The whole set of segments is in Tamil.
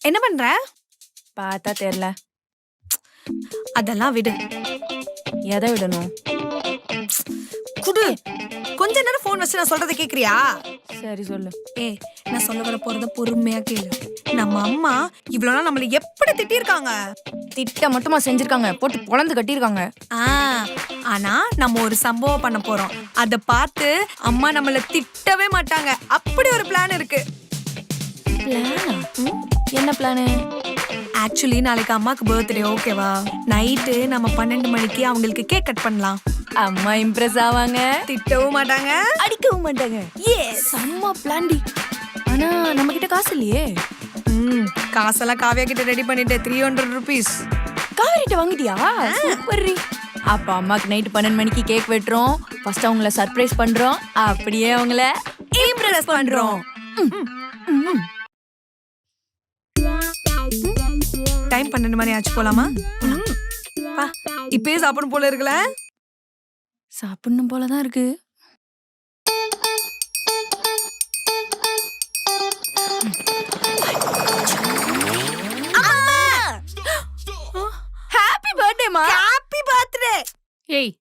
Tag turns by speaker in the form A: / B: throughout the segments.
A: என்ன பண்ற?
B: பார்த்தா தெரியல
A: அதெல்லாம் விடு.
B: எதை விடணும்?
A: குடு. கொஞ்ச நேரம் ஃபோன் வச்சு நான் சொல்றதை கேக்குறியா?
B: சரி சொல்லு.
A: ஏய் நான் சொல்ல வர போறத பொறுமையா கேளு. நம்ம அம்மா இவ்வளவு நாள் நம்மள எப்படி திட்டிருக்காங்க?
B: திட்ட மட்டுமா செஞ்சிருக்காங்க. போட்டு பொழந்து கட்டியிருக்காங்க
A: ஆ. ஆனா நம்ம ஒரு சம்பவம் பண்ண போறோம். அத பார்த்து அம்மா நம்மள திட்டவே மாட்டாங்க. அப்படி ஒரு பிளான் இருக்கு.
B: என்ன பிளானு
A: ஆக்சுவலி நாளைக்கு அம்மாக்கு பர்த்டே ஓகேவா நைட்டு நம்ம பன்னெண்டு மணிக்கு அவங்களுக்கு கேக் கட் பண்ணலாம்.
B: அம்மா இம்ப்ரெஸ் ஆவாங்க.
A: திட்டவும் மாட்டாங்க.
B: அடிக்கவும் மாட்டாங்க. செம்ம பிளான்டி ஆனா நம்ம கிட்ட காசு இல்லையே.
A: ம். காசெல்லாம் காவியா கிட்ட ரெடி பண்ணிட்டு த்ரீ ஹண்ட்ரட் ருபீஸ்
B: காவிரிட்ட வாங்கிட்டியா? சூப்பர் அப்ப அம்மாக்கு நைட் பன்னெண்டு மணிக்கு கேக் வெட்டுறோம். ஃபர்ஸ்ட் அவங்கள சர்ப்ரைஸ் பண்றோம். அப்படியே அவங்கள
A: இம்ப்ரெஸ் பண்றோம். டைம் பன்னெண்டு மணி ஆச்சு போலாமா? இப்பயே சாப்பிடும் போல இருக்குல்ல?
B: சாப்பிடணும் போலதான் இருக்கு.
C: ஏய்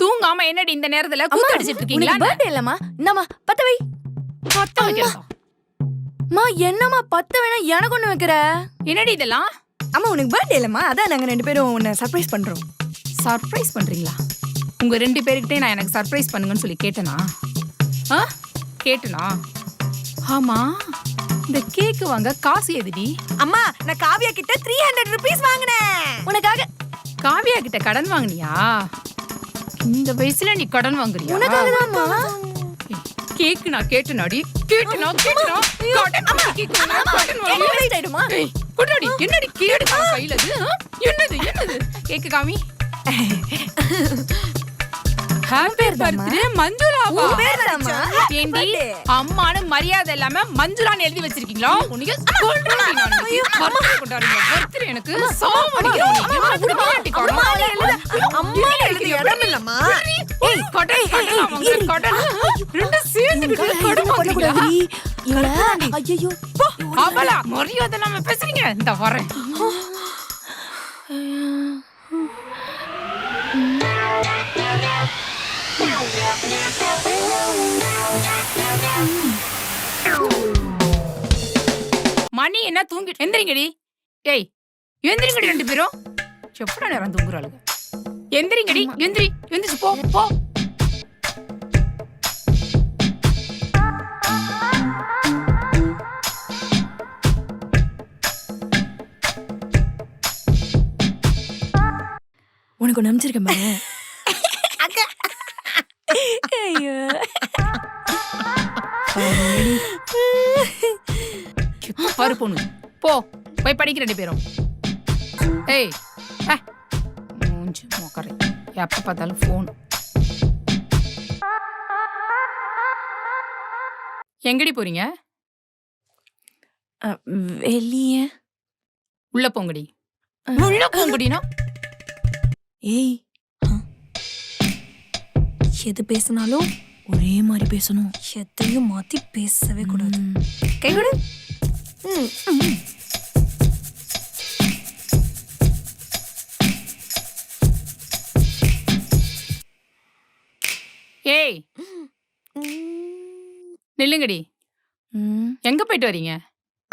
C: தூங்காம என்னடி இந்த நேரத்துல கூத்தடிச்சிட்டு இருக்கீங்களா?
B: உனக்கு பர்த்டே இல்லம்மா. என்னம்மா பத்த வை.
C: கொத்த வைக்கிறதா?
B: மா என்னம்மா பத்த வேணா எனக்கு ஒண்ணு வைக்கிற?
C: என்னடி இதெல்லாம்?
B: அம்மா உனக்கு பர்த்டே இல்லம்மா. அதான் நாங்க ரெண்டு பேரும் உன்னை சர்ப்ரைஸ் பண்றோம்.
C: சர்ப்ரைஸ் பண்றீங்களா? உங்க ரெண்டு பேருக்கிட்டே நான் எனக்கு சர்ப்ரைஸ் பண்ணுங்கன்னு சொல்லி கேட்டனா? ஆ? கேட்டனா? ஆமா. இந்த கேக்கு வாங்க காசு எதுடி?
A: அம்மா நான் காவியா கிட்ட த்ரீ ஹண்ட்ரட் ருபீஸ் வாங்கினேன்.
B: உனக்காக
C: காவியா கிட்ட கடன் வாங்குனியா? இந்த வயசுல நீ கடன் வாங்குறியா
B: உனக்காக தான்மா
C: கேக்கு நான் கேட்டனாடி கேட்டனா கேட்டனா கடன் வாங்கி கேக்கு வாங்க, கடன் வாங்கி
B: லேட் ஆயிடுமா
C: ஏய், கொண்டாடி என்னடி கேடு கையில இது? என்னது என்னது கேக்கு காமி ஹாப்பி பர்த்டே மஞ்சுளாவா. ஏண்டி அம்மானு மரியாதை இல்லாம மஞ்சுளான்னு எழுதி வச்சிருக்கீங்களா உனக்கு நான் கொண்டாடுங்க. birthday எனக்கு குடும்பமாட்டி கொடா.
A: அம்மா எழுதி இடம் இல்லம்மா.
C: ஏய், சேர்ந்துக்கிட்டு?
B: ஐயோ
C: அவளா மரியாதை பேசுறீங்க. இந்த வரேன். மணி என்ன தூங்கி எந்திரிங்கடி. ஏய் எந்திரிங்கடி ரெண்டு பேரும். எப்படா நேரம் தூங்குறாளுங்க. எந்திரிங்கடி எந்திரி எந்திரிச்சு போ போ
B: உனக்கு ஒண்ணு அனுப்பிச்சிருக்கேன் பாரு ஐயோ
C: எப்ப பாரு பொண்ணு போ போய் படிக்க ரெண்டு பேரும் ஏய் மூஞ்சி மொக்கரை எப்ப பார்த்தாலும் ஃபோன் எங்கடி போறீங்க?
B: வெளியே.
C: உள்ள போங்கடி. உள்ள போங்கடினா?
B: ஏய்
A: எது பேசினாலும்
B: ஒரே மாதிரி பேசணும்.
A: எதையும் மாத்தி பேசவே கூடாது. கை கொடு.
C: ஏய்! நில்லுங்கடி. எங்க போயிட்டு வரீங்க?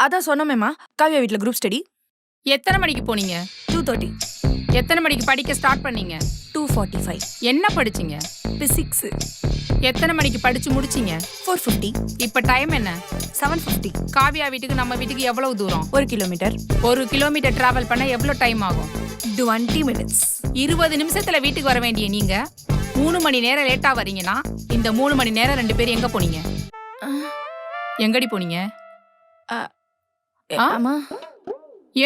B: அதான் சொன்னமேமா காவியா வீட்ல குரூப் ஸ்டடி
C: எத்தனை மணிக்கு போனீங்க?
A: டூ தேர்ட்டி
C: எத்தனை மணிக்கு படிக்க ஸ்டார்ட் பண்ணீங்க?
B: டூ ஃபார்ட்டி ஃபைவ்
C: என்ன படிச்சீங்க?
A: பிசிக்ஸ்
C: எத்தனை மணிக்கு படிச்சு முடிச்சீங்க?
B: ஃபோர் ஃபிஃப்டி
C: இப்ப டைம் என்ன?
A: செவன் ஃபிஃப்டி
C: காவியா வீட்டுக்கு நம்ம வீட்டுக்கு எவ்வளவு தூரம்?
B: ஒரு கிலோமீட்டர்
C: ஒரு கிலோமீட்டர் டிராவல் பண்ண எவ்வளவு டைம் ஆகும்?
A: டுவெண்ட்டி மினிட்ஸ்
C: இருபது நிமிஷத்துல வீட்டுக்கு வர வேண்டிய நீங்க? மூணு மணி நேரம் லேட்டா வரீங்கன்னா இந்த மூணு மணி நேரம் ரெண்டு பேரும் எங்க போனீங்க? எங்கடி போனீங்க?
B: ஆமா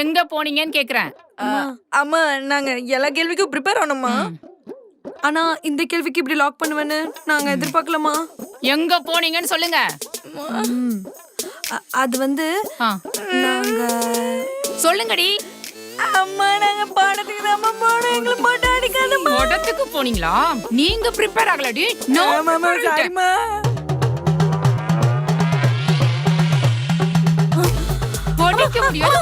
C: எங்க போனீங்கன்னு கேக்குறேன்.
B: ஆமா நாங்க எல்லா கேள்விக்கும் ப்ரிப்பேர் ஆனோமா.
A: ஆனா இந்த கேள்விக்கு இப்படி லாக் பண்ணுவேன்னு நாங்க எதிர்பார்க்கலாமா
C: எங்க போனீங்கன்னு சொல்லுங்க.
A: அது வந்து. நாங்க
C: சொல்லுங்கடி.
B: அம்மா நாங்க பாடத்துக்கு தான் போனோம். எங்களை போட்டு அடிக்காதம்மா
C: படத்துக்கு போனீங்களா? நீங்க பிரிப்பேர் ஆகலடி. நோ மாமா சாரிமா பொடிக்க முடியாது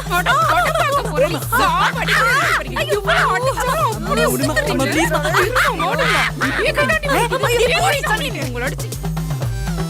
C: உங்களோட